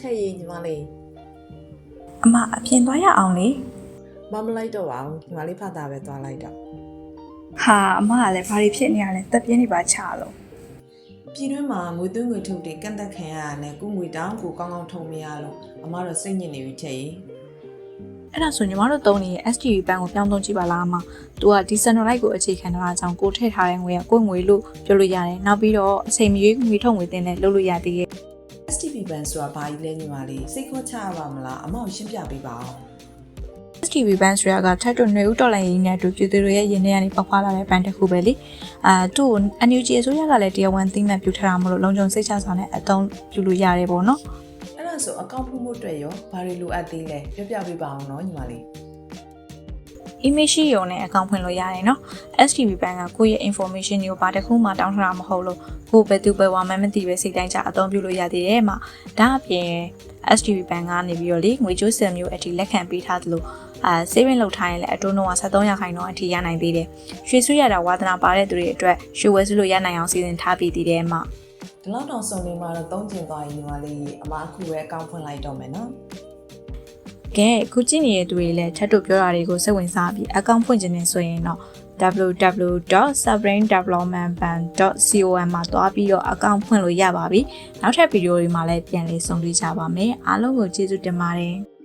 ထက်ရင်ညီမလေးအမအပြင်သွားရအောင်လေမမလိုက်တော့ပါဘူးညီမလေးဖတ်တာပဲသွားလိုက်တော့ဟာအမကလည်းဘာတွေဖြစ်နေရလဲတက်ပြင်းနေပါချလို့ပြည်တွင်းမှာငွေသွင်းငွေထုတ်တွေကန့်သက်ခံရတာနဲ့ကိုငွေတောင်းကိုကောင်းကောင်းထုံမရလို့အမတော့စိတ်ညစ်နေပြီထက်ရင်အဲ့ဒါဆိုညီမတို့တုံးနေတဲ့ STV ဘဏ်ကိုပြောင်းသုံးကြည့်ပါလားအမ။ तू က decentralize ကိုအခြေခံထားတာကြောင့်ကိုထည့်ထားတဲ့ငွေကကိုယ့်ငွေလို့ပြောလို့ရတယ်။နောက်ပြီးတော့အချိန်မရွေးငွေထုတ်ငွေတင်နဲ့လုပ်လို့ရသေးတယ် STP ဘန်ဆိုတာဘာကြီးလဲညီမလေးစိတ်ခေါ်ချရပါမလားအမောင်ရှင်းပြပေးပါအောင်။ STV ဘဏ်ဆိုတာကထပ်တော့ຫນွေဦးတော်လိုင်းရင်းနဲ့အတူပြည်သူတွေရဲ့ရင်းနှီးကနေပေါက်ဖွာလာတဲ့ဘဏ်တစ်ခုပဲလေ။အာသူ့ကို NUG အစိုးရကလည်းတရားဝင်သိမှတ်ပြုထားတာမလို့လုံခြုံစိတ်ချစွာနဲ့အသုံးပြုလို့ရတယ်ပေါ့နော်။အဲ့ဒါဆိုအကောင့်ဖွင့်ဖို့အတွက်ရောဘာတွေလိုအပ်သေးလဲပြောပြပေးပါအောင်နော်ညီမလေး email ရှိရုံနဲ့အကောင့်ဖွင့်လို့ရတယ်နော် STB ဘဏ်ကကိုယ့်ရဲ့ information တွေကိုဘာတစ်ခုမှတောင်းထားတာမဟုတ်လို့ကိုယ်ပဲသူပဲဝါမှန်းမသိပဲစိတ်တိုင်းကြအသုံးပြုလို့ရသေးတယ်မှာဒါအပြင် STB ဘဏ်ကနေပြီးတော့လေငွေကြိုးစံမျိုးအထိလက်ခံပေးထားသလိုအာ saving လုပ်ထားရင်လည်းအတိုးနှုန်းက73ရာခိုင်နှုန်းအထိရနိုင်သေးတယ်ရွှေဆွေးရတာဝါသနာပါတဲ့သူတွေအတွက်ရွှေဝဲစုလို့ရနိုင်အောင်စီစဉ်ထားပြီးသေးတယ်မှာဒီလောက်တောင်စုံနေမှာတော့သုံးကျင်သွားရင်ညီမလေးအမအခုပဲအကောင့်ဖွင့်လိုက်တော့မယ်နော် ကဲအခုကြည့်နေတဲ့သူတွေလည်းထပ်တူပြောတာတွေကိုစိတ်ဝင်စားပြီးအကောင့်ဖွင့်ခြင်းနဲ့ဆိုရင်တော့ www.subbraindevelopmentbank.com မှာတွားပြီးတော့အကောင့်ဖွင့်လို့ရပါပြီ။နောက်ထပ်ဗီဒီယိုတွေမှာလည်းပြန်လည်ဆုံတွေ့ကြပါမယ်။အားလုံးကိုကျေးဇူးတင်ပါတယ်။